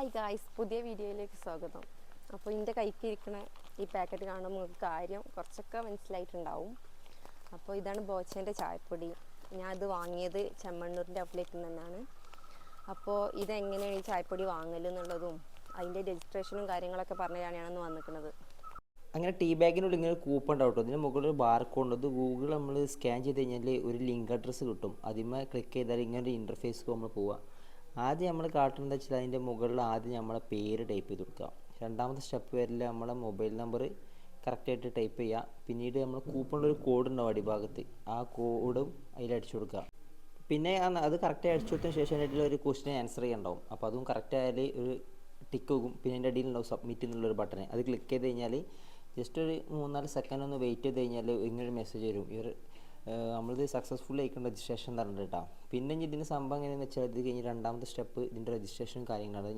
Hi guys പുതിയ വീഡിയോയിലേക്ക് സ്വാഗതം. അപ്പോൾ എന്റെ കൈക്ക് ഇരിക്കുന്ന ഈ പാക്കറ്റ് കാണുമ്പോൾ നിങ്ങൾക്ക് കാര്യം കുറച്ചൊക്കെ മനസ്സിലായിട്ടുണ്ടാവും. അപ്പോൾ ഇതാണ് ബോച്ചേന്റെ ചായപ്പൊടി. ഞാൻ അത് വാങ്ങിയത് ചെമ്മണ്ണൂരിന്റെ ഔട്ട്ലെറ്റിൽ നിന്നാണ്. അപ്പോൾ ഇതെങ്ങനെയാണ് ഈ ചായപ്പൊടി വാങ്ങൽ എന്നുള്ളതും അതിന്റെ രജിസ്ട്രേഷനും കാര്യങ്ങളൊക്കെ പറഞ്ഞാണ് ഞാനന്ന് വന്നിരിക്കുന്നത്. അങ്ങനെ ടീ ബാഗിനുള്ളിൽ ഇങ്ങനെ കൂപ്പൺ ഉണ്ടാവും കേട്ടോ ഇതിന് മുകളിൽ കോഡ് അത് ഗൂഗിൾ നമ്മൾ സ്കാൻ ചെയ്ത് കഴിഞ്ഞാൽ ഒരു ലിങ്ക് അഡ്രസ്സ് കിട്ടും. അതിന്മേൽ ക്ലിക്ക് ചെയ്താൽ ഇങ്ങനെ ഒരു ഇന്റർഫേസ് നമ്മൾ പോവുക ആദ്യം നമ്മൾ കാട്ടുന്നത് വെച്ചാൽ അതിന്റെ മുകളിൽ ആദ്യം നമ്മളെ പേര് ടൈപ്പ് ചെയ്ത് കൊടുക്കുക. രണ്ടാമത്തെ സ്റ്റെപ്പ് വരില്ല നമ്മളെ മൊബൈൽ നമ്പർ കറക്റ്റായിട്ട് ടൈപ്പ് ചെയ്യുക. പിന്നീട് നമ്മൾ കൂപ്പണിൽ ഒരു കോഡ് ഉണ്ടാവും അടിഭാഗത്ത്. ആ കോഡും അതിൽ അടിച്ചു കൊടുക്കുക. പിന്നെ അത് കറക്റ്റായി അടിച്ചു കൊടുത്തതിന് ശേഷം അതിന്റെ ഒരു ക്വസ്റ്റിനെ ആൻസർ ചെയ്യണ്ടാവും അപ്പോൾ അതും കറക്റ്റായാൽ ഒരു ടിക്ക് വെക്കും പിന്നെ അതിന്റെ അടിയിൽ ഉണ്ടാവും സബ്മിറ്റ് എന്നുള്ളൊരു ബട്ടൺ അത് ക്ലിക്ക് ചെയ്ത് കഴിഞ്ഞാൽ ജസ്റ്റ് ഒരു മൂന്നാൽ സെക്കൻഡ് ഒന്ന് വെയിറ്റ് ചെയ്ത് കഴിഞ്ഞാൽ ഇങ്ങനൊരു മെസ്സേജ് വരും. ഇവർ നമ്മളിത് സക്സസ്ഫുൾ ആയിക്കും രജിസ്ട്രേഷൻ തരണ്ട കേട്ടോ പിന്നെ ഇതിന്റെ സംഭവം എങ്ങനെയാണെന്ന് വെച്ചാൽ ഇത് കഴിഞ്ഞ് രണ്ടാമത്തെ സ്റ്റെപ്പ് ഇതിന്റെ രജിസ്ട്രേഷൻ കാര്യങ്ങളാണ്